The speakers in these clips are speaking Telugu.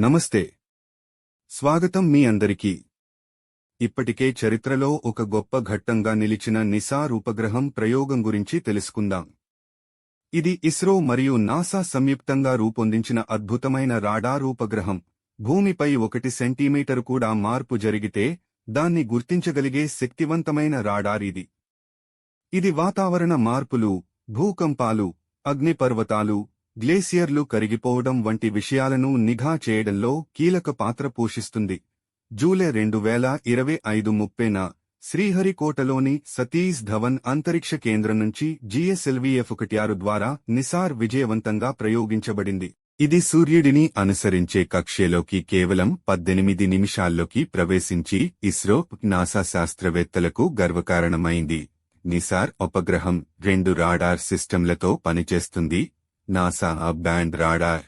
నమస్తే. స్వాగతం మీ అందరికీ. ఇప్పటికే చరిత్రలో ఒక గొప్ప ఘట్టంగా నిలిచిన నిసార్ ఉపగ్రహం ప్రయోగం గురించి తెలుసుకుందాం. ఇది ఇస్రో మరియు నాసా సంయుక్తంగా రూపొందించిన అద్భుతమైన రాడార్ ఉపగ్రహం భూమిపై ఒకటి సెంటీమీటరు కూడా మార్పు జరిగితే దాన్ని గుర్తించగలిగే శక్తివంతమైన రాడార్ ఇది. ఇది వాతావరణ మార్పులు భూకంపాలు అగ్నిపర్వతాలు గ్లేసియర్లు కరిగిపోవడం వంటి విషయాలను నిఘా చేయడంలో కీలక పాత్ర పోషిస్తుంది. జూలై రెండు వేల ఇరవై ఐదు ముప్పైన శ్రీహరికోటలోని సతీష్ ధవన్ అంతరిక్ష కేంద్రం నుంచి జిఎస్ఎల్వీఎఫ్ ఒకటి ఆరు ద్వారా నిసార్ విజయవంతంగా ప్రయోగించబడింది. ఇది సూర్యుడిని అనుసరించే కక్ష్యలోకి కేవలం పద్దెనిమిది నిమిషాల్లోకి ప్రవేశించి ఇస్రో నాసా శాస్త్రవేత్తలకు గర్వకారణమైంది. నిసార్ ఉపగ్రహం రెండు రాడార్ సిస్టంలతో పనిచేస్తుంది. NASA band radar.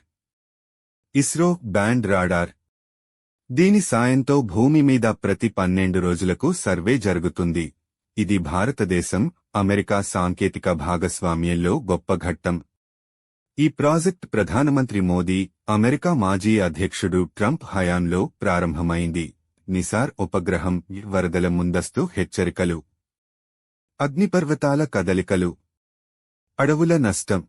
ISRO band radar. దీని సాయంతో భూమి మీద ప్రతి పన్నెండు రోజులకు సర్వే జరుగుతుంది. ఇది భారతదేశం అమెరికా సాంకేతిక భాగస్వామ్యంలో గొప్ప ఘట్టం. ఈ ప్రాజెక్ట్ ప్రధానమంత్రి మోదీ అమెరికా మాజీ అధ్యక్షుడు ట్రంప్ హయాంలో ప్రారంభమైంది. నిసార్ ఉపగ్రహం వరదల ముందస్తు హెచ్చరికలు. అగ్నిపర్వతాల కదలికలు. అడవుల నష్టం.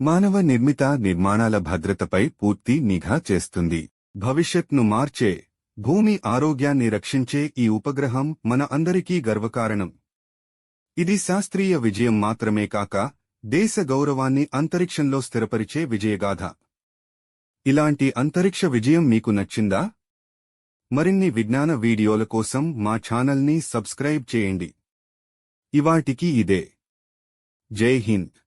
మానవ నిర్మిత నిర్మాణాల భద్రతపై పూర్తి నిఘా చేస్తుంది. భవిష్యత్ను మార్చే భూమి ఆరోగ్యాన్ని రక్షించే ఈ ఉపగ్రహం మన అందరికీ గర్వకారణం. ఇది శాస్త్రీయ విజయం మాత్రమే కాక దేశ గౌరవాన్ని అంతరిక్షంలో స్థిరపరిచే విజయగాథ. ఇలాంటి అంతరిక్ష విజయం మీకు నచ్చిందా? మరిన్ని విజ్ఞాన వీడియోల కోసం మా ఛానల్ని సబ్స్క్రైబ్ చేయండి. ఇవాటికి ఇదే. జై హింద్.